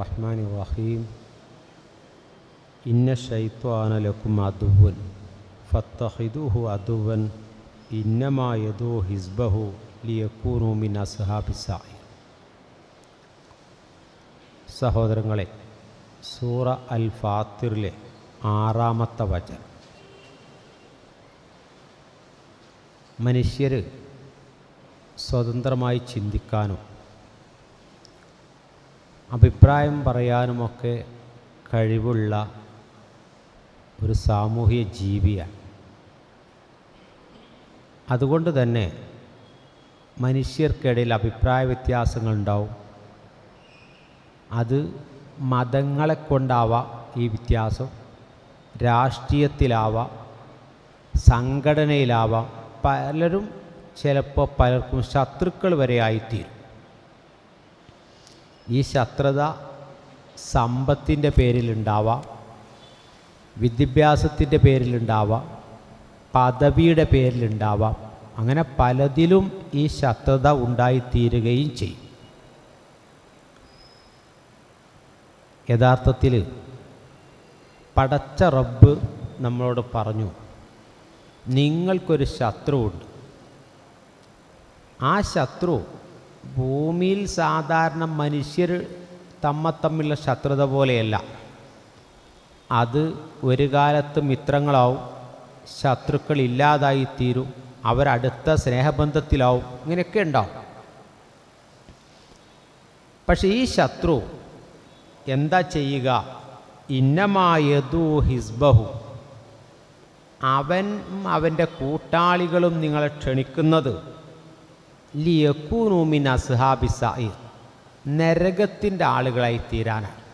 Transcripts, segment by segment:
റഹ്മാൻ റഹീം ഇന്ന ഷൈത്വാന ലക്കും അദുവൻ ഫത്തഹിദുഹു അദുവൻ ഇന്നമായതോ ഹിസ്ബഹു ലിയക്കൂനു മിൻ അസ്ഹാബിസായി സഹോദരങ്ങളെ സൂറ അൽ ഫാത്തിറിലെ ആറാമത്തെ വചനം. മനുഷ്യർ സ്വതന്ത്രമായി ചിന്തിക്കാനും അഭിപ്രായം പറയാനുമൊക്കെ കഴിവുള്ള ഒരു സാമൂഹിക ജീവിയാണ്. അതുകൊണ്ട് തന്നെ മനുഷ്യർക്കിടയിൽ അഭിപ്രായ വ്യത്യാസങ്ങളുണ്ടാവും. അത് മതങ്ങളെ കൊണ്ടാവാം ഈ വ്യത്യാസം. രാഷ്ട്രീയത്തിലാവാം. സംഘടനയിലാവാം. പലരും ചിലപ്പോൾ പലർക്കും ശത്രുക്കൾ വരെ ആയിത്തീരും. ഈ ശത്രുത സമ്പത്തിന്റെ പേരിലുണ്ടാവാം വിദ്യാഭ്യാസത്തിന്റെ പേരിലുണ്ടാവാം പദവിയുടെ പേരിലുണ്ടാവാം. അങ്ങനെ പലതിലും ഈ ശത്രുത ഉണ്ടായിത്തീരുകയും ചെയ്യും. യഥാർത്ഥത്തിൽ പടച്ച റബ്ബ് നമ്മളോട് പറഞ്ഞു നിങ്ങൾക്കൊരു ശത്രുവുണ്ട്. ആ ശത്രു ഭൂമിയിൽ സാധാരണ മനുഷ്യർ തമ്മ തമ്മിലുള്ള ശത്രുത പോലെയല്ല. അത് ഒരു കാലത്ത് മിത്രങ്ങളാവും ശത്രുക്കൾ തീരും അവരടുത്ത സ്നേഹബന്ധത്തിലാവും ഇങ്ങനെയൊക്കെ ഉണ്ടാവും. പക്ഷേ ഈ ശത്രു എന്താ ചെയ്യുക? ഇന്നമായതു ഹിസ്ബഹു. അവൻ അവന്റെ കൂട്ടാളികളും നിങ്ങളെ ക്ഷണിക്കുന്നത് ലിയക്കൂനൂമിൻ അസ്ഹാബിസായി നരകത്തിന്റെ ആളുകളായി തീരാനാണ്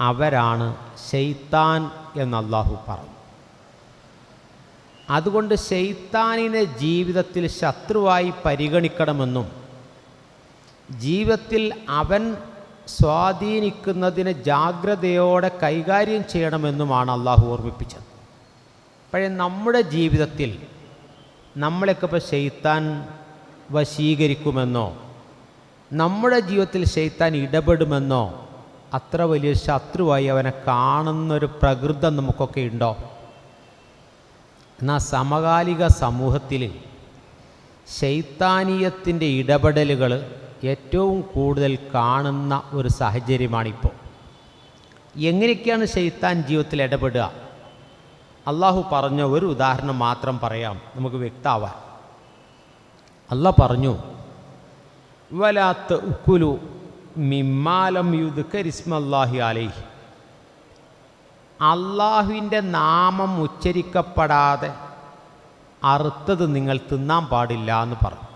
അവരാണ് ഷെയ്ത്താൻ എന്ന് പറഞ്ഞു. അതുകൊണ്ട് ഷെയ്ത്താനിനെ ജീവിതത്തിൽ ശത്രുവായി പരിഗണിക്കണമെന്നും ജീവിതത്തിൽ അവൻ സ്വാധീനിക്കുന്നതിന് ജാഗ്രതയോടെ കൈകാര്യം ചെയ്യണമെന്നുമാണ് അള്ളാഹു ഓർമ്മിപ്പിച്ചത്. പക്ഷേ നമ്മുടെ ജീവിതത്തിൽ നമ്മളെയൊക്കെ ഇപ്പോൾ ശൈത്താൻ വശീകരിക്കുമെന്നോ? നമ്മുടെ ജീവിതത്തിൽ ശൈത്താൻ ഇടപെടുമെന്നോ? അത്ര വലിയ ശത്രുവായി അവനെ കാണുന്നൊരു പ്രകൃതം നമുക്കൊക്കെ ഉണ്ടോ? എന്നാൽ സമകാലിക സമൂഹത്തിൽ ശൈത്താനീയത്തിന്റെ ഇടപെടലുകൾ ഏറ്റവും കൂടുതൽ കാണുന്ന ഒരു സാഹചര്യമാണിപ്പോൾ എങ്ങനെയൊക്കെയാണ് ശൈത്താൻ ജീവിതത്തിൽ ഇടപെടുക? അള്ളാഹു പറഞ്ഞ ഒരു ഉദാഹരണം മാത്രം പറയാം. നമുക്ക് വ്യക്തമാവാൻ അല്ല പറഞ്ഞു വലാത്ത് ഉക്കുലു മിമ്മാലം യുദ്കരിസ്മല്ലാഹി അലൈഹി. അള്ളാഹുവിന്റെ നാമം ഉച്ചരിക്കപ്പെടാതെ അറുത്തത് നിങ്ങൾ തിന്നാൻ പാടില്ല എന്ന് പറഞ്ഞു.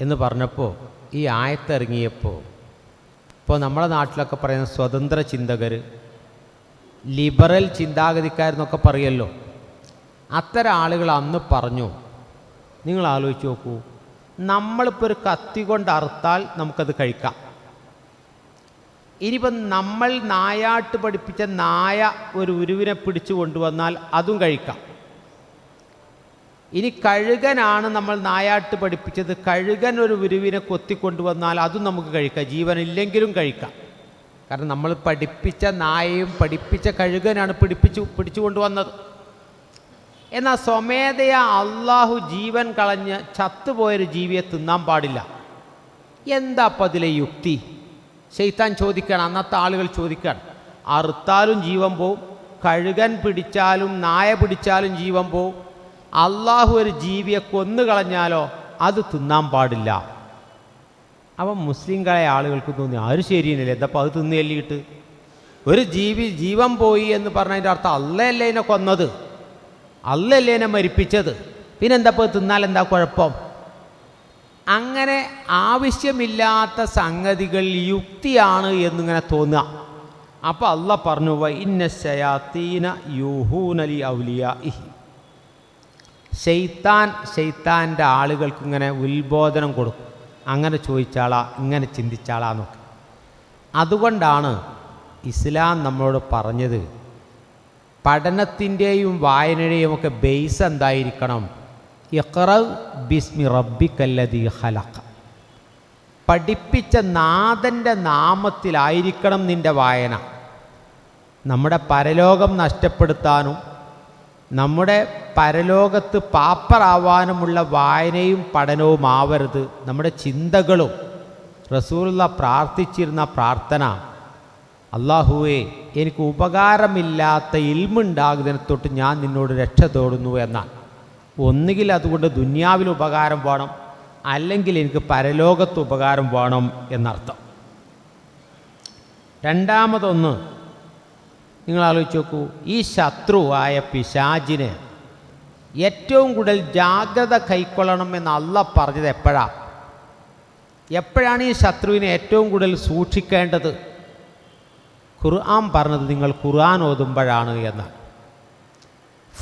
എന്ന് പറഞ്ഞപ്പോൾ ഈ ആയത്തിറങ്ങിയപ്പോൾ ഇപ്പോൾ നമ്മുടെ നാട്ടിലൊക്കെ പറയുന്ന സ്വതന്ത്ര ചിന്തകർ ലിബറൽ ചിന്താഗതിക്കാരെന്നൊക്കെ പറയല്ലോ. അത്തരം ആളുകൾ അന്ന് പറഞ്ഞു നിങ്ങൾ ആലോചിച്ച് നോക്കൂ നമ്മളിപ്പോൾ ഒരു കത്തി കൊണ്ട് അറുത്താൽ നമുക്കത് കഴിക്കാം. ഇനിയിപ്പം നമ്മൾ നായാട്ട് പഠിപ്പിച്ച നായ ഒരു ഉരുവിനെ പിടിച്ചു കൊണ്ടുവന്നാൽ അതും കഴിക്കാം. ഇനി കഴുകനാണ് നമ്മൾ നായാട്ട് പഠിപ്പിച്ചത് കഴുകൻ ഒരു ഉരുവിനെ കൊത്തിക്കൊണ്ടുവന്നാൽ അതും നമുക്ക് കഴിക്കാം. ജീവനില്ലെങ്കിലും കഴിക്കാം. കാരണം നമ്മൾ പഠിപ്പിച്ച നായയും പഠിപ്പിച്ച കഴുകനാണ് പിടിപ്പിച്ചു പിടിച്ചു കൊണ്ടുവന്നത് എന്നാൽ സ്വമേധയാ അള്ളാഹു ജീവൻ കളഞ്ഞ് ചത്തുപോയൊരു ജീവിയെ തിന്നാൻ പാടില്ല. എന്താ അപ്പം അതിലെ യുക്തി? ശൈത്താൻ ചോദിക്കണം അന്നത്തെ ആളുകൾ ചോദിക്കണം അറുത്താലും ജീവൻ പോവും കഴുകൻ പിടിച്ചാലും നായ പിടിച്ചാലും ജീവൻ പോവും. അള്ളാഹു ഒരു ജീവിയെ കൊന്നു കളഞ്ഞാലോ അത് തിന്നാൻ പാടില്ല. അപ്പം മുസ്ലിംകളായ ആളുകൾക്ക് തോന്നി ആരും ശരിയല്ലേ എന്തപ്പോൾ അത് തിന്നേലിട്ട് ഒരു ജീവി ജീവൻ പോയി എന്ന് പറഞ്ഞതിന്റെ അർത്ഥം അല്ലല്ലേ എന്നെ കൊന്നത്? അല്ലല്ലേ എന്നെ മരിപ്പിച്ചത്? പിന്നെ എന്തപ്പോൾ തിന്നാൽ എന്താ കുഴപ്പം? അങ്ങനെ ആവശ്യമില്ലാത്ത സംഗതികൾ യുക്തിയാണ് എന്നിങ്ങനെ തോന്നുക. അപ്പോൾ അല്ല പറഞ്ഞു ഇന്നശയാത്തീന ഇന്ന ശയാത്തീന യൂഹൂനലി ഔലിയ ഇഹി ഷെയ്ത്താൻ ഷെയ്ത്താന്റെ ആളുകൾക്ക് ഇങ്ങനെ ഉത്ബോധനം കൊടുക്കും. അങ്ങനെ ചോദിച്ചാളാ ഇങ്ങനെ ചിന്തിച്ചാളാന്നൊക്കെ അതുകൊണ്ടാണ് ഇസ്ലാം നമ്മളോട് പറഞ്ഞത് പഠനത്തിന്റെയും വായനയുടെയും ഒക്കെ ബേസ് എന്തായിരിക്കണം? ഇഖ്റവ് ബിസ്മി റബ്ബിക്കല്ലതി ഹലക്ക പഠിപ്പിച്ച നാഥന്റെ നാമത്തിലായിരിക്കണം നിന്റെ വായന. നമ്മുടെ പരലോകം നഷ്ടപ്പെടുത്താനും നമ്മുടെ പരലോകത്ത് പാപ്പറാവാനുമുള്ള വായനയും പഠനവും ആവരുത്. നമ്മുടെ ചിന്തകളും. റസൂലുള്ള പ്രാർത്ഥിച്ചിരുന്ന പ്രാർത്ഥന. അള്ളാഹുവേ എനിക്ക് ഉപകാരമില്ലാത്ത ഇൽമുണ്ടാകുന്നതിനെ തൊട്ട് ഞാൻ നിന്നോട് രക്ഷ തേടുന്നു എന്നാൽ ഒന്നുകിൽ അതുകൊണ്ട് ദുന്യാവിൽ ഉപകാരം വേണം അല്ലെങ്കിൽ എനിക്ക് പരലോകത്ത് ഉപകാരം വേണം എന്നർത്ഥം. രണ്ടാമതൊന്ന് നിങ്ങൾ ആലോചിച്ച് നോക്കൂ. ഈ ശത്രുവായ പിശാജിന് ഏറ്റവും കൂടുതൽ ജാഗ്രത കൈക്കൊള്ളണം എന്ന് അല്ല പറഞ്ഞത് എപ്പോഴാണ് എപ്പോഴാണ് ഈ ശത്രുവിനെ ഏറ്റവും കൂടുതൽ സൂക്ഷിക്കേണ്ടത്? ഖുർആൻ പറഞ്ഞത് നിങ്ങൾ ഖുർആൻ ഓതുമ്പോഴാണ് എന്ന്.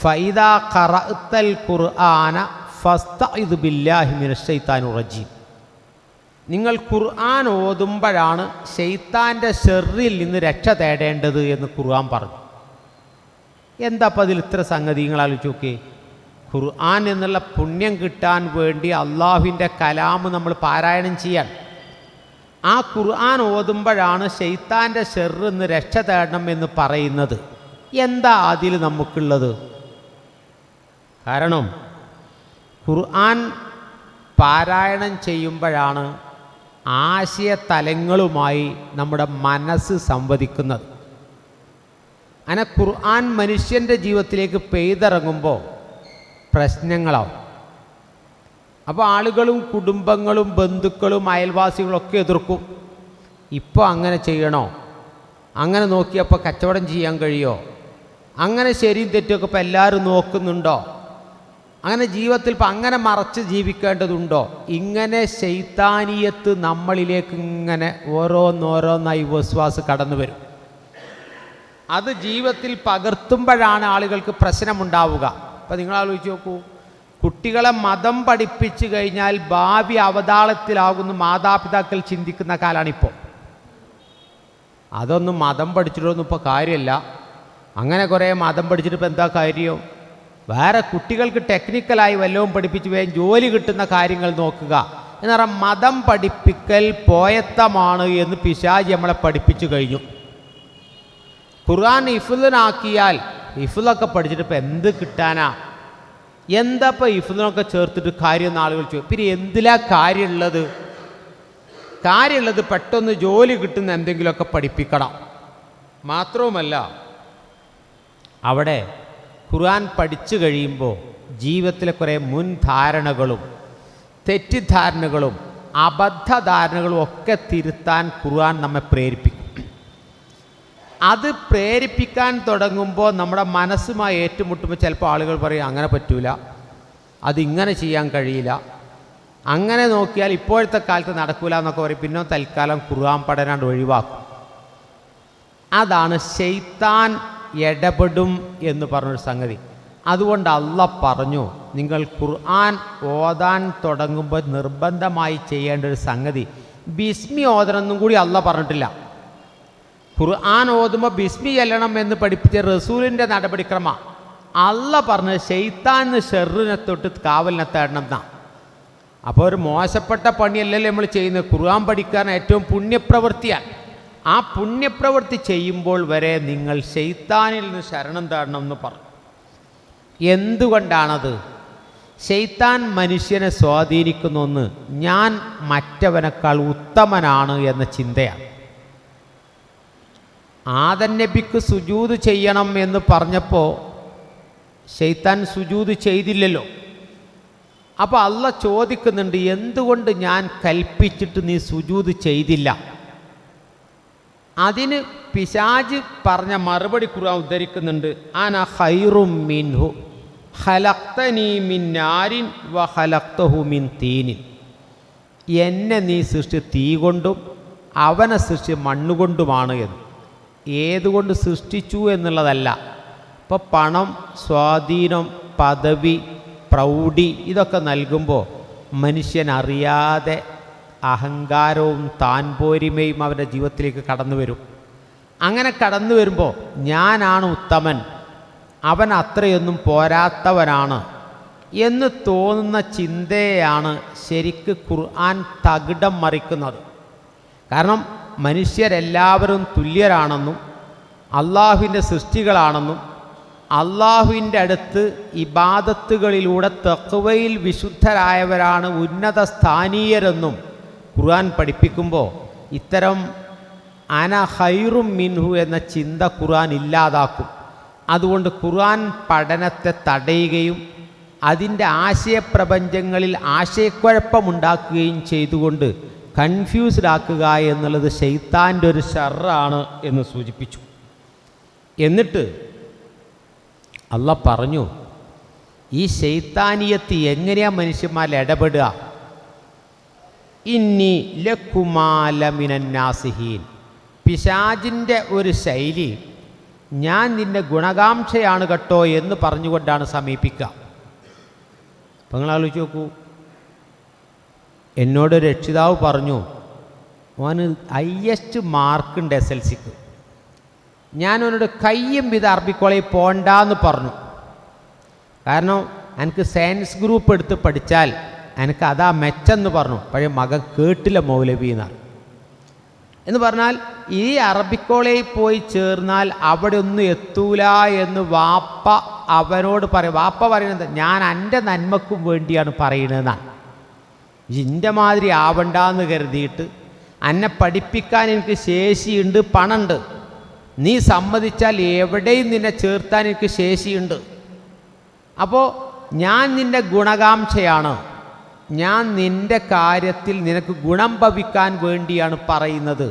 ഫൈദ ഖറഅത്തൽ ഖുർആന ഫസ്തഇദു ബില്ലാഹി മിനശ് ഷെയ്ത്താൻ റജീം. നിങ്ങൾ ഖുർആൻ ഓതുമ്പോഴാണ് ഷെയ്ത്താന്റെ ഷെറിൽ നിന്ന് രക്ഷ തേടേണ്ടത് എന്ന് ഖുർആൻ പറഞ്ഞു. എന്താ അപ്പം അതിൽ ഇത്ര സംഗതി? നിങ്ങൾ ആലോചിച്ച് നോക്കിയേ ഖുർആൻ എന്നുള്ള പുണ്യം കിട്ടാൻ വേണ്ടി അള്ളാഹുവിന്റെ കലാമ് നമ്മൾ പാരായണം ചെയ്യാൻ. ആ ഖുർആൻ ഓതുമ്പോഴാണ് ഷെയ്ത്താന്റെ ഷെറിൽ നിന്ന് രക്ഷ തേടണം എന്ന് പറയുന്നത്. എന്താ അതിൽ നമുക്കുള്ളത്? കാരണം ഖുർആൻ പാരായണം ചെയ്യുമ്പോഴാണ് ആശയതലങ്ങളുമായി നമ്മുടെ മനസ്സ് സംവദിക്കുന്നത്. അങ്ങനെ ഖുർആൻ മനുഷ്യന്റെ ജീവിതത്തിലേക്ക് പെയ്തിറങ്ങുമ്പോൾ പ്രശ്നങ്ങളാവും. അപ്പോൾ ആളുകളും കുടുംബങ്ങളും ബന്ധുക്കളും അയൽവാസികളൊക്കെ എതിർക്കും. ഇപ്പോൾ അങ്ങനെ ചെയ്യണോ? അങ്ങനെ നോക്കിയപ്പോൾ കച്ചവടം ചെയ്യാൻ കഴിയോ അങ്ങനെ ശരിയും തെറ്റുമൊക്കെ ഇപ്പോൾ എല്ലാവരും നോക്കുന്നുണ്ടോ? അങ്ങനെ ജീവിതത്തിൽ ഇപ്പം അങ്ങനെ മറച്ച് ജീവിക്കേണ്ടതുണ്ടോ? ഇങ്ങനെ ശൈത്താനീയത്ത് നമ്മളിലേക്ക് ഇങ്ങനെ ഓരോന്നോരോന്നായി വിശ്വാസ് കടന്നു വരും. അത് ജീവിതത്തിൽ പകർത്തുമ്പോഴാണ് ആളുകൾക്ക് പ്രശ്നമുണ്ടാവുക. അപ്പം നിങ്ങൾ ആലോചിച്ച് നോക്കൂ. കുട്ടികളെ മതം പഠിപ്പിച്ചു കഴിഞ്ഞാൽ ഭാവി അവതാളത്തിലാകുന്ന മാതാപിതാക്കൾ ചിന്തിക്കുന്ന കാലാണിപ്പോൾ അതൊന്നും മതം പഠിച്ചിട്ടൊന്നും ഇപ്പോൾ കാര്യമല്ല അങ്ങനെ കുറേ മതം പഠിച്ചിട്ട് ഇപ്പോൾ എന്താ കാര്യം? വേറെ കുട്ടികൾക്ക് ടെക്നിക്കലായി വല്ലതും പഠിപ്പിച്ചു വേഗം ജോലി കിട്ടുന്ന കാര്യങ്ങൾ നോക്കുക. എന്ന് പറഞ്ഞാൽ മതം പഠിപ്പിക്കൽ പോയത്തമാണ് എന്ന് പിശാജ് നമ്മളെ പഠിപ്പിച്ചു കഴിഞ്ഞു. ഖുർആൻ ഇഫുലിനാക്കിയാൽ ഇഫുലൊക്കെ പഠിച്ചിട്ട് ഇപ്പം എന്ത് കിട്ടാനാ? എന്താ ഇപ്പം ഇഫുലിനൊക്കെ ചേർത്തിട്ട് കാര്യം എന്ന് ആളുകൾ ചോദിക്കും പിന്നെ എന്തിലാ കാര്യമുള്ളത്? കാര്യമുള്ളത് പെട്ടെന്ന് ജോലി കിട്ടുന്ന എന്തെങ്കിലുമൊക്കെ പഠിപ്പിക്കണം. മാത്രവുമല്ല അവിടെ ഖുർആൻ പഠിച്ചു കഴിയുമ്പോൾ ജീവിതത്തിലെ കുറേ മുൻധാരണകളും തെറ്റിദ്ധാരണകളും അബദ്ധധാരണകളും ഒക്കെ തിരുത്താൻ ഖുർആൻ നമ്മെ പ്രേരിപ്പിക്കും. അത് പ്രേരിപ്പിക്കാൻ തുടങ്ങുമ്പോൾ നമ്മുടെ മനസ്സുമായി ഏറ്റുമുട്ടുമ്പോൾ ചിലപ്പോൾ ആളുകൾ പറയും അങ്ങനെ പറ്റൂല. അതിങ്ങനെ ചെയ്യാൻ കഴിയില്ല. അങ്ങനെ നോക്കിയാൽ ഇപ്പോഴത്തെ കാലത്ത് നടക്കൂല എന്നൊക്കെ പറയും. പിന്നെ തൽക്കാലം ഖുർആൻ പഠനാണ്ട് ഒഴിവാക്കും. അതാണ് ഷെയ്ത്താൻ ഇടപെടും എന്ന് പറഞ്ഞൊരു സംഗതി. അതുകൊണ്ട് അല്ല പറഞ്ഞു നിങ്ങൾ ഖുർആൻ ഓതാൻ തുടങ്ങുമ്പോൾ നിർബന്ധമായി ചെയ്യേണ്ട ഒരു സംഗതി ബിസ്മി ഓതണമെന്നും കൂടി അല്ല പറഞ്ഞിട്ടില്ല. ഖുർആൻ ഓതുമ്പോൾ ബിസ്മി ചെല്ലണം എന്ന് പഠിപ്പിച്ച റസൂലിന്റെ നടപടിക്രമ. അല്ല പറഞ്ഞ് ഷെയ്ത്താന്ന് ഷെറിനെ തൊട്ട് കാവലിനെ തേടണം എന്നാ. അപ്പോൾ ഒരു മോശപ്പെട്ട പണിയല്ലല്ലോ നമ്മൾ ചെയ്യുന്നത്? ഖുർആൻ പഠിക്കാൻ ഏറ്റവും പുണ്യപ്രവൃത്തിയാണ് ആ പുണ്യപ്രവൃത്തി ചെയ്യുമ്പോൾ വരെ നിങ്ങൾ ഷെയ്ത്താനിൽ നിന്ന് ശരണം തേടണം എന്ന് പറഞ്ഞു. എന്തുകൊണ്ടാണത്? ഷെയ്ത്താൻ മനുഷ്യനെ സ്വാധീനിക്കുന്ന ഒന്ന് ഞാൻ മറ്റവനേക്കാൾ ഉത്തമനാണ് എന്ന ചിന്തയാണ്. ആദൻ നബിക്ക് സുജൂത് ചെയ്യണം എന്ന് പറഞ്ഞപ്പോൾ ഷെയ്ത്താൻ സുജൂത് ചെയ്തില്ലല്ലോ. അപ്പോൾ അല്ല ചോദിക്കുന്നുണ്ട് എന്തുകൊണ്ട് ഞാൻ കൽപ്പിച്ചിട്ട് നീ സുജൂത് ചെയ്തില്ല? അതിന് പിശാജ് പറഞ്ഞ മറുപടി ഖുർആൻ ഉദ്ധരിക്കുന്നുണ്ട്. അന ഹൈറും മിൻഹു ഹലക്തനീ മിൻ നാരിൻ വ ഹലക്തഹു മിൻ തീനിൻ. എന്നെ നീ സൃഷ്ടി തീ കൊണ്ടും അവനെ സൃഷ്ടി മണ്ണുകൊണ്ടുമാണ് എന്ന്. ഏതുകൊണ്ട് സൃഷ്ടിച്ചു എന്നുള്ളതല്ല. ഇപ്പോൾ പണം സ്വാധീനം പദവി പ്രൗഢി ഇതൊക്കെ നൽകുമ്പോൾ മനുഷ്യൻ അറിയാതെ അഹങ്കാരവും താൻ പോരിമയും അവന്റെ ജീവിതത്തിലേക്ക് കടന്നു വരും. അങ്ങനെ കടന്നു വരുമ്പോൾ ഞാനാണ് ഉത്തമൻ. അവൻ അത്രയൊന്നും പോരാത്തവനാണ് എന്ന് തോന്നുന്ന ചിന്തയാണ് ശരിക്ക് ഖുർആൻ തകിടം മറിക്കുന്നത്. കാരണം മനുഷ്യരെല്ലാവരും തുല്യരാണെന്നും അള്ളാഹുവിന്റെ സൃഷ്ടികളാണെന്നും അള്ളാഹുവിന്റെ അടുത്ത് ഇബാദത്തുകളിലൂടെ തെക്കുവയിൽ വിശുദ്ധരായവരാണ് ഉന്നത സ്ഥാനീയരെന്നും ഖുർആൻ പഠിപ്പിക്കുമ്പോൾ ഇത്തരം അന ഹൈറും മിൻഹു എന്ന ചിന്ത ഖുർആൻ ഇല്ലാതാക്കും. അതുകൊണ്ട് ഖുർആൻ പഠനത്തെ തടയുകയും അതിന്റെ ആശയപ്രപഞ്ചങ്ങളിൽ ആശയക്കുഴപ്പമുണ്ടാക്കുകയും ചെയ്തുകൊണ്ട് കൺഫ്യൂസ്ഡ് ആക്കുക എന്നുള്ളത് ഷെയ്ത്താന്റെ ഒരു ഷർറാണ് എന്ന് സൂചിപ്പിച്ചു. എന്നിട്ട് അല്ല പറഞ്ഞു ഈ ശൈത്താനിയത്ത് എങ്ങനെയാണ് മനുഷ്യന്മാരിൽ ഇടപെടുക? ഇന്നി ലക്കുമാലമിനാസിഹീൻ പിശാജിന്റെ ഒരു ശൈലി ഞാൻ നിന്റെ ഗുണകാംക്ഷയാണ് കേട്ടോ എന്ന് പറഞ്ഞുകൊണ്ടാണ് സമീപിക്കുക. അപ്പം നിങ്ങൾ ആലോചിച്ച് നോക്കൂ. എന്നോട് രക്ഷിതാവ് പറഞ്ഞു അവന് ഹയ്യസ്റ്റ് മാർക്കുണ്ട് എസ് എൽ സിക്ക്. ഞാൻ അവനോട് കയ്യും വിധ അറബിക്കോളയിൽ പോണ്ടാന്ന് പറഞ്ഞു. കാരണം എനിക്ക് സയൻസ് ഗ്രൂപ്പ് എടുത്ത് പഠിച്ചാൽ എനിക്ക് അതാ മെച്ചെന്ന് പറഞ്ഞു. പഴയ മകൻ കേട്ടില്ല മൗലവി എന്നാണ്. എന്ന് പറഞ്ഞാൽ ഈ അറബിക്കോളയിൽ പോയി ചേർന്നാൽ അവിടെ ഒന്നും എത്തൂല എന്ന് വാപ്പ അവനോട് പറയും. വാപ്പ പറയുന്നത് ഞാൻ എന്റെ നന്മക്കും വേണ്ടിയാണ് പറയുന്നതെന്നാണ്. ഇന്റെ മാതിരി ആവണ്ടെന്ന് കരുതിയിട്ട് എന്നെ പഠിപ്പിക്കാൻ എനിക്ക് ശേഷിയുണ്ട് പണമുണ്ട് നീ സമ്മതിച്ചാൽ എവിടെയും നിന്നെ ചേർത്താൻ എനിക്ക് ശേഷിയുണ്ട്. അപ്പോൾ ഞാൻ നിന്റെ ഗുണകാംക്ഷയാണ്. ഞാൻ നിന്റെ കാര്യത്തിൽ നിനക്ക് ഗുണം ഭവിക്കാൻ വേണ്ടിയാണ് പറയുന്നത്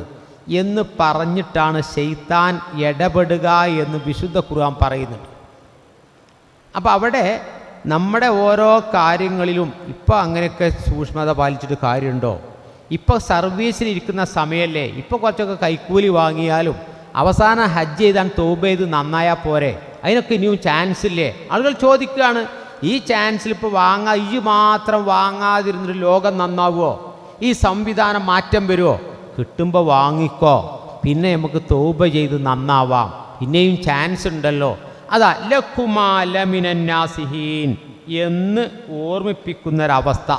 എന്ന് പറഞ്ഞിട്ടാണ് ശൈത്താൻ ഇടപെടുക എന്ന് വിശുദ്ധ ഖുർആൻ പറയുന്നുണ്ട്. അപ്പോൾ അവിടെ നമ്മുടെ ഓരോ കാര്യങ്ങളിലും ഇപ്പോൾ അങ്ങനെയൊക്കെ സൂക്ഷ്മത പാലിച്ചിട്ട് കാര്യമുണ്ടോ? ഇപ്പോൾ സർവീസിലിരിക്കുന്ന സമയമല്ലേ ഇപ്പോൾ കുറച്ചൊക്കെ കൈക്കൂലി വാങ്ങിയാലും അവസാനം ഹജ്ജ് ചെയ്താൽ തോബ് ചെയ്ത് നന്നായാൽ പോരെ? അതിനൊക്കെ ഇനിയും ചാൻസ് ഇല്ലേ? ആളുകൾ ചോദിക്കുകയാണ് ഈ ചാൻസിൽ ഇപ്പോൾ വാങ്ങാ ഈ മാത്രം വാങ്ങാതിരുന്നൊരു ലോകം നന്നാവുമോ ഈ സംവിധാനം മാറ്റം വരുമോ കിട്ടുമ്പോൾ വാങ്ങിക്കോ. പിന്നെ നമുക്ക് തോബ ചെയ്ത് നന്നാവാം. പിന്നെയും ചാൻസ് ഉണ്ടല്ലോ. അതാ ലഖുമാലമിനാസിഹീൻ എന്ന് ഓർമ്മിപ്പിക്കുന്നൊരവസ്ഥ.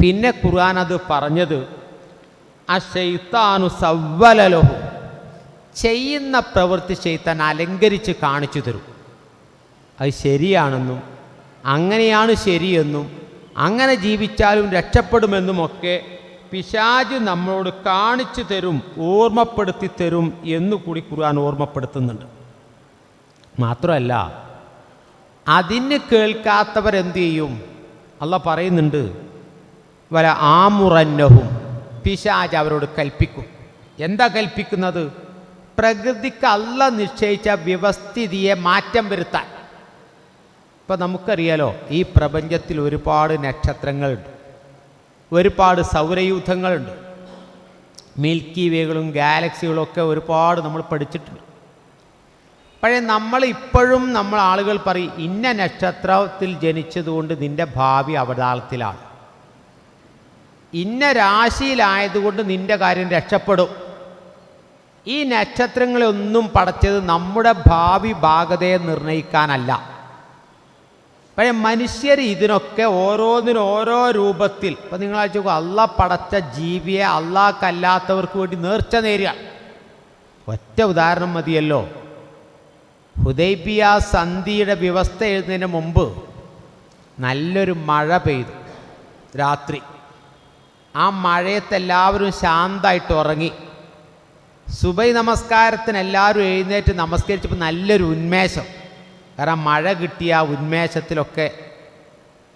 പിന്നെ ഖുർആൻ അത് പറഞ്ഞത് അഷൈത്താനു സവ്വലലോഹു. ചെയ്യുന്ന പ്രവൃത്തി ചെയ്ത്താൻ അലങ്കരിച്ച് കാണിച്ചു തരും. അത് ശരിയാണെന്നും അങ്ങനെയാണ് ശരിയെന്നും അങ്ങനെ ജീവിച്ചാലും രക്ഷപ്പെടുമെന്നുമൊക്കെ പിശാജ് നമ്മളോട് കാണിച്ചു തരും ഓർമ്മപ്പെടുത്തി തരും എന്നുകൂടി ഖുർആൻ ഓർമ്മപ്പെടുത്തുന്നുണ്ട്. മാത്രമല്ല അതിന് കേൾക്കാത്തവരെന്ത് ചെയ്യും? അല്ല പറയുന്നുണ്ട് വല ആമുറന്നഹും പിശാജ് അവരോട് കൽപ്പിക്കും. എന്താ കൽപ്പിക്കുന്നത്? പ്രകൃതിക്ക് അല്ല നിശ്ചയിച്ച വ്യവസ്ഥിതിയെ മാറ്റം വരുത്താൻ. ഇപ്പം നമുക്കറിയാലോ ഈ പ്രപഞ്ചത്തിൽ ഒരുപാട് നക്ഷത്രങ്ങളുണ്ട്. ഒരുപാട് സൗരയൂഥങ്ങളുണ്ട്. മിൽക്കി വേകളും ഗാലക്സികളും ഒക്കെ ഒരുപാട് നമ്മൾ പഠിച്ചിട്ടുണ്ട്. പക്ഷേ നമ്മൾ ഇപ്പോഴും നമ്മൾ ആളുകൾ പറയും ഇന്ന നക്ഷത്രത്തിൽ ജനിച്ചതുകൊണ്ട് നിന്റെ ഭാവി അവതാളത്തിലാണ്. ഇന്ന രാശിയിലായതുകൊണ്ട് നിന്റെ കാര്യം രക്ഷപ്പെടും. ഈ നക്ഷത്രങ്ങളെ ഒന്നും പടച്ചത് നമ്മുടെ ഭാവി ഭാഗതയെ നിർണയിക്കാനല്ല പക്ഷേ മനുഷ്യർ ഇതിനൊക്കെ ഓരോന്നിനും ഓരോ രൂപത്തിൽ. ഇപ്പം നിങ്ങൾ നോക്കൂ അല്ല പടച്ച ജീവിയെ അല്ലാക്കല്ലാത്തവർക്ക് വേണ്ടി നേർച്ച നേരുക ഒറ്റ ഉദാഹരണം മതിയല്ലോ. ഹുദൈബിയ സന്ധിയുടെ വ്യവസ്ഥ എഴുതുന്നതിന് മുമ്പ് നല്ലൊരു മഴ പെയ്തു. രാത്രി. ആ മഴയത്ത് എല്ലാവരും ശാന്തമായിട്ട് ഉറങ്ങി. സുബൈ നമസ്കാരത്തിന് എല്ലാവരും എഴുന്നേറ്റ് നമസ്കരിച്ചപ്പോൾ നല്ലൊരു ഉന്മേഷം. കാരണം മഴ കിട്ടിയ ഉന്മേഷത്തിലൊക്കെ.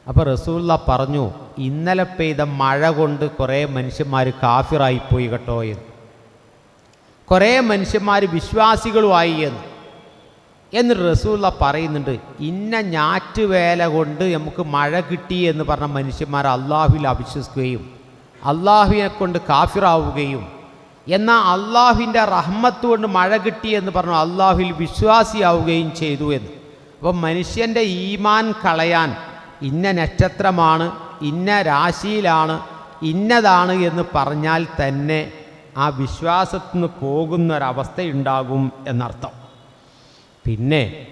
അപ്പോൾ റസൂല്ല പറഞ്ഞു ഇന്നലെ പെയ്ത മഴ കൊണ്ട് കുറേ മനുഷ്യന്മാർ കാഫിറായിപ്പോയി കേട്ടോ എന്ന്. കുറേ മനുഷ്യന്മാർ വിശ്വാസികളുമായി എന്ന്. എന്ന് റസൂല്ല പറയുന്നുണ്ട് ഇന്ന ഞാറ്റുവേല കൊണ്ട് നമുക്ക് മഴ കിട്ടി എന്ന് പറഞ്ഞ മനുഷ്യന്മാർ അള്ളാഹുവിൽ അവിശ്വസിക്കുകയും അള്ളാഹുവിനെ കൊണ്ട് കാഫിറാവുകയും എന്നാൽ അള്ളാഹുവിന്റെ റഹ്മത്ത് കൊണ്ട് മഴ കിട്ടി എന്ന് പറഞ്ഞു അള്ളാഹുവിൽ വിശ്വാസിയാവുകയും ചെയ്തു എന്ന്. അപ്പം മനുഷ്യന്റെ ഈമാൻ കളയാൻ ഇന്ന നക്ഷത്രമാണ് ഇന്ന രാശിയിലാണ് ഇന്നതാണ് എന്ന് പറഞ്ഞാൽ തന്നെ ആ വിശ്വാസത്തിൽ നിന്ന് പോകുന്നൊരവസ്ഥയുണ്ടാകും എന്നർത്ഥം. പിന്നെ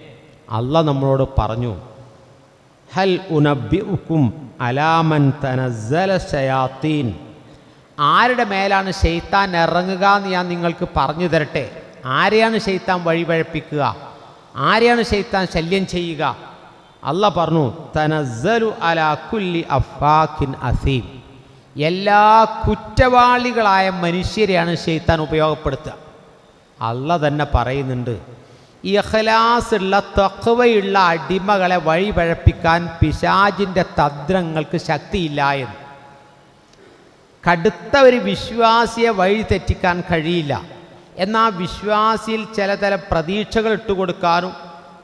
അല്ല നമ്മളോട് പറഞ്ഞു ഹൽ ഉനബിഉക്കും അലാമൻ തനസല ശയാത്തീൻ. ആരുടെ മേലാണ് ഷെയ്ത്താൻ ഇറങ്ങുക എന്ന് ഞാൻ നിങ്ങൾക്ക് പറഞ്ഞു തരട്ടെ? ആരെയാണ് ഷെയ്ത്താൻ വഴിപഴപ്പിക്കുക? ആരെയാണ് ശൈത്താൻ ശല്യം ചെയ്യുക? അല്ല പറഞ്ഞു തനസലു അലാ കുല്ലി അഫാഖിൻ അസീം. എല്ലാ കുറ്റവാളികളായ മനുഷ്യരെയാണ് ശൈത്താൻ ഉപയോഗപ്പെടുത്തുക. അല്ല തന്നെ പറയുന്നുണ്ട് ഇഖലാസുള്ള തക്കവയുള്ള അടിമകളെ വഴിപഴപ്പിക്കാൻ പിശാജിന്റെ തന്ത്രങ്ങൾക്ക് ശക്തിയില്ല എന്ന്. കടുത്ത ഒരു വിശ്വാസിയെ വഴി തെറ്റിക്കാൻ കഴിയില്ല. എന്നാൽ വിശ്വാസിയിൽ ചില ചില പ്രതീക്ഷകൾ ഇട്ടുകൊടുക്കാനും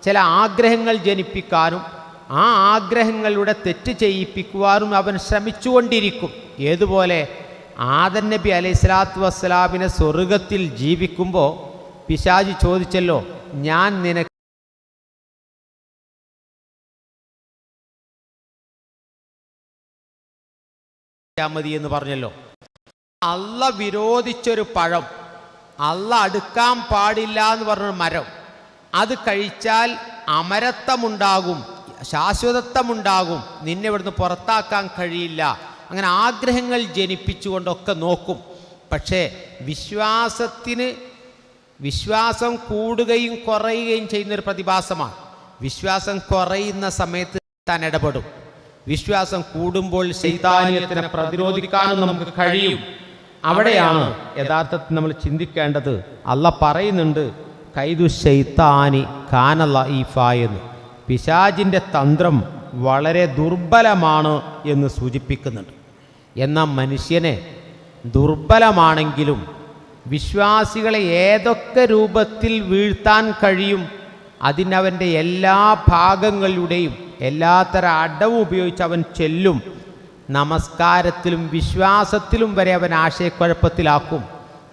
ചില ആഗ്രഹങ്ങൾ ജനിപ്പിക്കാനും ആ ആഗ്രഹങ്ങളുടെ തെറ്റ് ചെയ്യിപ്പിക്കുവാനും അവൻ ശ്രമിച്ചുകൊണ്ടിരിക്കും. ഏതുപോലെ? ആദൻ നബി അലൈഹി സ്വലാത്തു വസ്സലാമിനെ സ്വർഗത്തിൽ ജീവിക്കുമ്പോൾ പിശാജി ചോദിച്ചല്ലോ ഞാൻ നിനക്ക് മതി എന്ന് പറഞ്ഞല്ലോ. അള്ള വിരോധിച്ചൊരു പഴം. അല്ല അടുക്കാൻ പാടില്ല എന്ന് പറഞ്ഞൊരു മരം. അത് കഴിച്ചാൽ അമരത്വമുണ്ടാകും ശാശ്വതത്വമുണ്ടാകും. നിന്നെ ഇവിടുന്ന് പുറത്താക്കാൻ കഴിയില്ല. അങ്ങനെ ആഗ്രഹങ്ങൾ ജനിപ്പിച്ചുകൊണ്ടൊക്കെ നോക്കും. പക്ഷേ വിശ്വാസത്തിന് വിശ്വാസം കൂടുകയും കുറയുകയും ചെയ്യുന്നൊരു പ്രതിഭാസമാണ്. വിശ്വാസം കുറയുന്ന സമയത്ത് താൻ ഇടപെടും. വിശ്വാസം കൂടുമ്പോൾ ശൈതാനിയത്തിനെ പ്രതിരോധിക്കാനും നമുക്ക് കഴിയും. അവിടെയാണ് യഥാർത്ഥത്തിൽ നമ്മൾ ചിന്തിക്കേണ്ടത്. അല്ല പറയുന്നുണ്ട് കൈതു ശൈത്താനി കാന ലൈഫ എന്ന്. പിശാജിന്റെ തന്ത്രം വളരെ ദുർബലമാണ് എന്ന് സൂചിപ്പിക്കുന്നുണ്ട്. എന്നാൽ മനുഷ്യനെ ദുർബലമാണെങ്കിലും വിശ്വാസികളെ ഏതൊക്കെ രൂപത്തിൽ വീഴ്ത്താൻ കഴിയും അതിനവന്റെ എല്ലാ ഭാഗങ്ങളുടെയും എല്ലാത്തര അടവും ഉപയോഗിച്ച് അവൻ ചെല്ലും. നമസ്കാരത്തിലും വിശ്വാസത്തിലും വരെ അവൻ ആശയക്കുഴപ്പത്തിലാക്കും.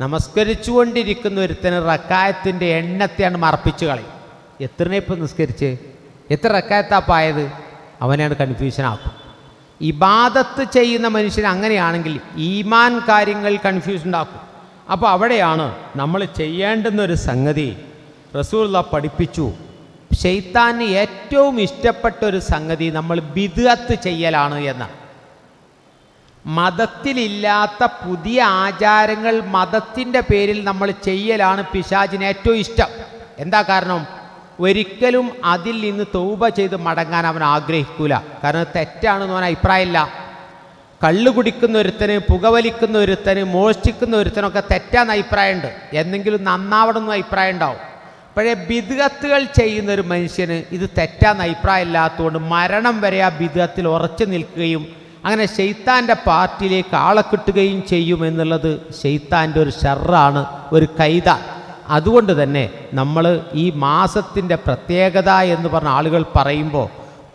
നമസ്കരിച്ചുകൊണ്ടിരിക്കുന്ന ഒരുത്തന് റക്കായത്തിന്റെ എണ്ണത്തെയാണ് മറപ്പിച്ചു കളയും. എത്രനെ ഇപ്പം നിസ്കരിച്ച്? എത്ര റക്കായത്താപ്പായത് അവനെയാണ് കൺഫ്യൂഷൻ ആക്കും ഇബാദത്ത് ചെയ്യുന്ന മനുഷ്യൻ അങ്ങനെയാണെങ്കിൽ ഈമാൻ കാര്യങ്ങൾ കൺഫ്യൂഷൻ ഉണ്ടാക്കും. അപ്പോൾ അവിടെയാണ് നമ്മൾ ചെയ്യേണ്ടുന്നൊരു സംഗതി റസൂള്ള പഠിപ്പിച്ചു. ഷെയ്ത്താന് ഏറ്റവും ഇഷ്ടപ്പെട്ട ഒരു സംഗതി നമ്മൾ ബിദ്അത്ത് ചെയ്യലാണ് എന്നാണ്. മതത്തിലില്ലാത്ത പുതിയ ആചാരങ്ങൾ മതത്തിന്റെ പേരിൽ നമ്മൾ ചെയ്യലാണ് പിശാചിന് ഏറ്റവും ഇഷ്ടം. എന്താ കാരണം? ഒരിക്കലും അതിൽ നിന്ന് തൗബ ചെയ്ത് മടങ്ങാൻ അവൻ ആഗ്രഹിക്കൂല. കാരണം തെറ്റാണെന്ന് അവൻ അഭിപ്രായമില്ല. കള്ളു കുടിക്കുന്ന ഒരുത്തന് പുകവലിക്കുന്ന ഒരുത്തന് മോഷ്ടിക്കുന്ന ഒരുത്തനൊക്കെ തെറ്റാന്ന് അഭിപ്രായമുണ്ട്. എന്തെങ്കിലും നന്നാവണമെന്ന് അഭിപ്രായം ഉണ്ടാവും പഴയ ബിദ്ഗത്തുകൾ ചെയ്യുന്ന ഒരു മനുഷ്യന് ഇത് തെറ്റാന്ന് അഭിപ്രായം ഇല്ലാത്തതുകൊണ്ട് മരണം വരെ ആ ബിദ്ഗത്തിൽ ഉറച്ചു നിൽക്കുകയും അങ്ങനെ ഷെയ്ത്താന്റെ പാർട്ടിയിലേക്ക് ആളെ കിട്ടുകയും ചെയ്യുമെന്നുള്ളത് ഷെയ്ത്താന്റെ ഒരു ഷെറാണ് ഒരു കൈത. അതുകൊണ്ട് തന്നെ നമ്മൾ ഈ മാസത്തിന്റെ പ്രത്യേകത എന്ന് പറഞ്ഞ ആളുകൾ പറയുമ്പോൾ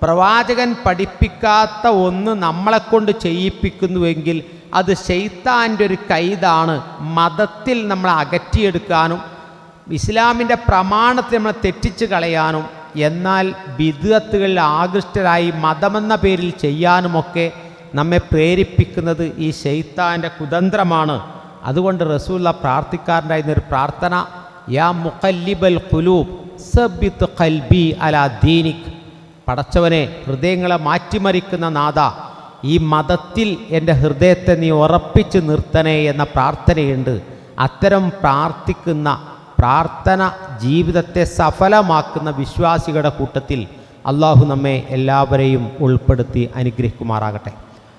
പ്രവാചകൻ പഠിപ്പിക്കാത്ത ഒന്ന് നമ്മളെക്കൊണ്ട് ചെയ്യിപ്പിക്കുന്നുവെങ്കിൽ അത് ഷെയ്ത്താന്റെ ഒരു കൈതാണ് മതത്തിൽ നമ്മളെ അകറ്റിയെടുക്കാനും ഇസ്ലാമിന്റെ പ്രമാണത്തെ നമ്മൾ തെറ്റിച്ച് കളയാനും എന്നാൽ ബിദ്അത്തുകളിൽ ആകൃഷ്ടരായി മതമെന്ന പേരിൽ ചെയ്യാനുമൊക്കെ നമ്മെ പ്രേരിപ്പിക്കുന്നത് ഈ ഷെയ്ത്താന്റെ കുതന്ത്രമാണ്. അതുകൊണ്ട് റസൂല്ല പ്രാർത്ഥിക്കാറുണ്ടായിരുന്ന ഒരു പ്രാർത്ഥന യാ മുഖല്ലിബൽ ഖുലൂബ് സബിത്ത് ഖൽബി അലാ ദീനിക്. പടച്ചവനെ ഹൃദയങ്ങളെ മാറ്റിമറിക്കുന്ന നാഥ ഈ മതത്തിൽ എന്റെ ഹൃദയത്തെ നീ ഉറപ്പിച്ച് നിർത്തണേ എന്ന പ്രാർത്ഥനയുണ്ട്. അത്തരം പ്രാർത്ഥിക്കുന്ന പ്രാർത്ഥന ജീവിതത്തെ സഫലമാക്കുന്ന വിശ്വാസികളുടെ കൂട്ടത്തിൽ അള്ളാഹു നമ്മെ എല്ലാവരെയും ഉൾപ്പെടുത്തി അനുഗ്രഹിക്കുമാറാകട്ടെ.